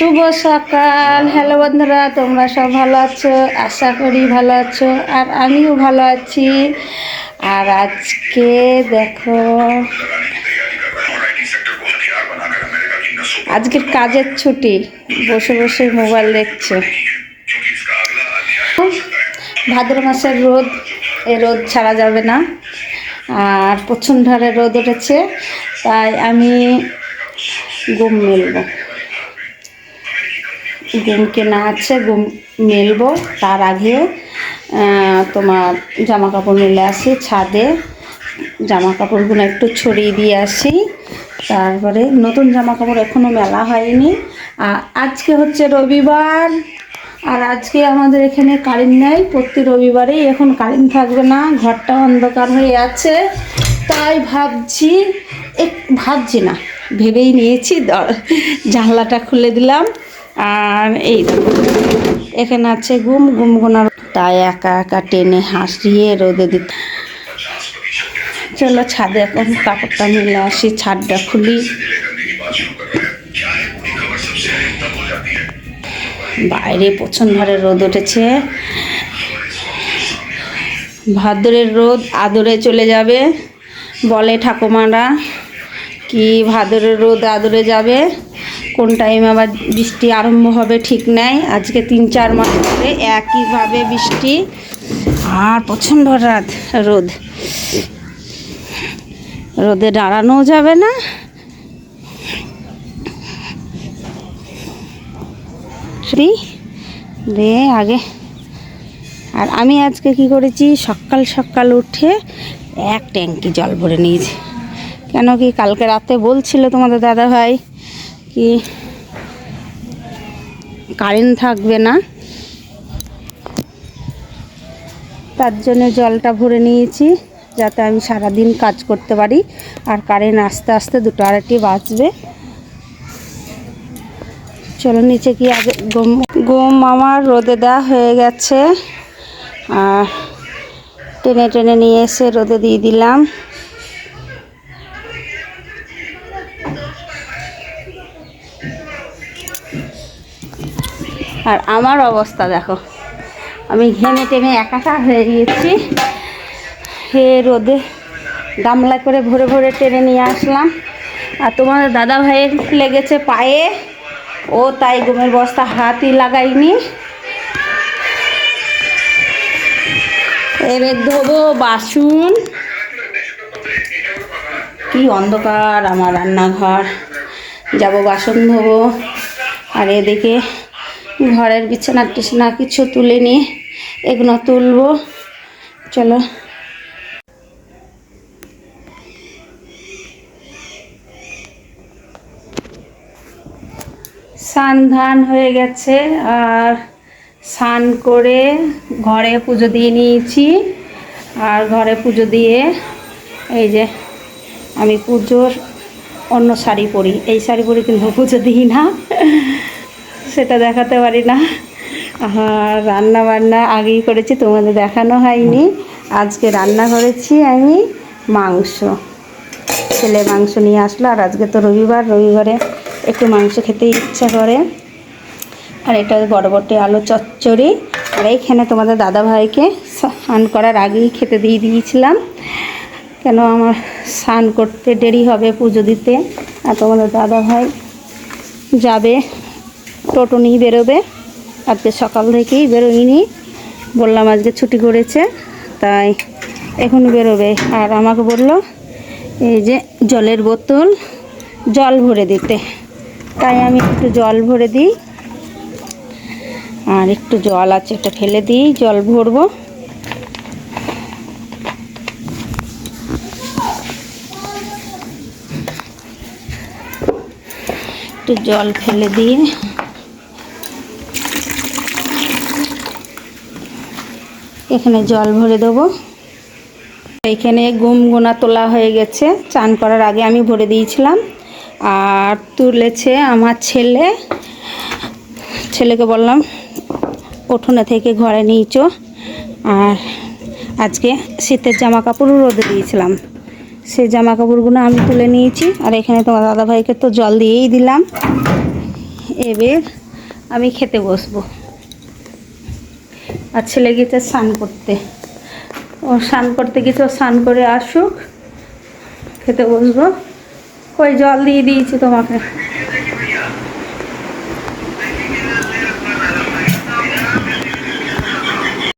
শুভ সকাল। হ্যালো বন্ধুরা, তোমরা সব ভালো আছো? আশা করি ভালো আছো, আর আমিও ভালো আছি। আর আজকে দেখো, আজকের কাজের ছুটি, বসে বসে মোবাইল দেখছে। ভাদ্র মাসের রোদ, এ রোদ ছাড়া যাবে না। আর প্রচণ্ড হারে রোদ উঠেছে, তাই আমি গুম মেলবো। গুম কেনা আছে, গুম মেলবো। তার আগে তোমার জামা কাপড় মেলে আসি ছাদে। জামা কাপড়গুলো একটু ছড়িয়ে দিয়ে আসি। তারপরে নতুন জামা কাপড় এখনও মেলা হয়নি। আর আজকে হচ্ছে রবিবার। আর আজকে আমাদের এখানে কারেন্ট নেই, প্রতি রবিবারেই এখন কারেন্ট থাকবে না, ঘরটা অন্ধকার হয়ে আছে। তাই ভাবছি, এক, ভাবছি না, ভেবেই নিয়েছি জানলাটা খুলে দিলাম। আর এই এখানে আছে ঘুম ঘুম গোনার তাই একা একা টেনে হাসিয়ে রোদে দিতে চলো ছাদে এখন কাপড়টা মিলে আসি, ছাদটা খুলি। বাইরে প্রচণ্ড রোদ উঠেছে। ভাদ্রের রোদ আদরে চলে যাবে, বলে ঠাকুমারা। কি ভাদরের রোদ আদরে যাবে? কোন টাইম আবার বৃষ্টি আরম্ভ হবে ঠিক নাই। আজকে তিন, চার মাস ধরে একইভাবে বৃষ্টি। আর প্রচণ্ড রাত, রোদ। রোদে দাঁড়ানোও যাবে না। দে আগে। আর আমি আজকে কি করেছি, সকাল সকাল উঠে এক ট্যাঙ্কি জল ভরে নিয়েছি। কেন কি কালকে রাতে বলছিল তোমাদের দাদা ভাই কি? কারেন্ট থাকবে না। তার জন্য জলটা ভরে নিয়েছি, যাতে আমি সারাদিন কাজ করতে পারি। আর কারেন্ট আস্তে আস্তে দুটো আড়াইটি বাঁচবে চলো নিচে কি আগে গম গম আমার রোদে দেওয়া হয়ে গেছে। আর টেনে টেনে নিয়ে এসে রোদে দিয়ে দিলাম। আর আমার অবস্থা দেখো। আমি ঘেমে টেমে একাকা হয়ে গিয়েছি। হে রোদে গামলা করে ভরে ভরে টেনে নিয়ে আসলাম। আর তোমার দাদা ভাইয়ের লেগেছে পায়ে। ও তাই গমের বস্তা হাতই লাগাইনি এবার ধোবো বাসন। কি অন্ধকার আমার রান্নাঘর। যাব বাসন ধোবো। আর এদিকে ঘরের বিছানা টিছানা কিছু তুলে নিয়ে এগুলো তুলবো। চলো। সান ধান হয়ে গেছে, আর স্নান করে ঘরে পুজো দিয়ে নিয়েছি। আর ঘরে পুজো দিয়ে এই যে আমি পুজোর অন্য শাড়ি পরি। এই শাড়ি পরি কিন্তু পুজো দিই না। সেটা দেখাতে পারি না। আর রান্না বান্না আগেই করেছি, তোমাদের দেখানো হয়নি। আজকে রান্না করেছি আমি মাংস। ছেলে মাংস নিয়ে আসলো, আর আজকে তো রবিবার, রবিবারে একটু মাংস খেতে ইচ্ছা করে। আর এটা বড়বটি আলু চচ্চড়ি। আর এইখানে তোমাদের দাদা ভাইকে স্নান করার আগেই খেতে দিয়ে দিয়েছিলাম। কেন আমার স্নান করতে দেরি হবে পুজো দিতে? আর তোমাদের দাদা ভাই যাবে টোটো নিয়ে বেরোবে। আজকে সকাল থেকেই বেরোয়নি। বললাম আজকে ছুটি করেছে, তাই এখন বেরোবে। আর আমাকে বলল, এই যে জলের বোতল, জল ভরে দিতে। তাই আমি একটু জল ভরে দিই। আর একটু জল আছে এটা ফেলে দিই, জল ভরবো। একটু জল ফেলে দিয়ে এখানে জল ভরে দেবো। এখানে গুম গোনা তোলা হয়ে গেছে। চান করার আগে আমি ভরে দিয়েছিলাম। আর তুলেছে আমার ছেলে। ছেলেকে বললাম উঠোনে থেকে ঘরে নিয়েছো। আর আজকে শীতের জামা কাপড়ও রোদে দিয়েছিলাম। সেই জামা কাপড়গুলো আমি তুলে নিয়েছি। আর এখানে তোমার দাদাভাইকে তো জল দিয়েই দিলাম। এবার আমি খেতে বসবো। আর ছেলে গেছে স্নান করতে। ও স্নান করতে গেছে, ও স্নান করে আসুক, খেতে বসবো। কই জল দিয়ে দিয়েছি তোমাকে।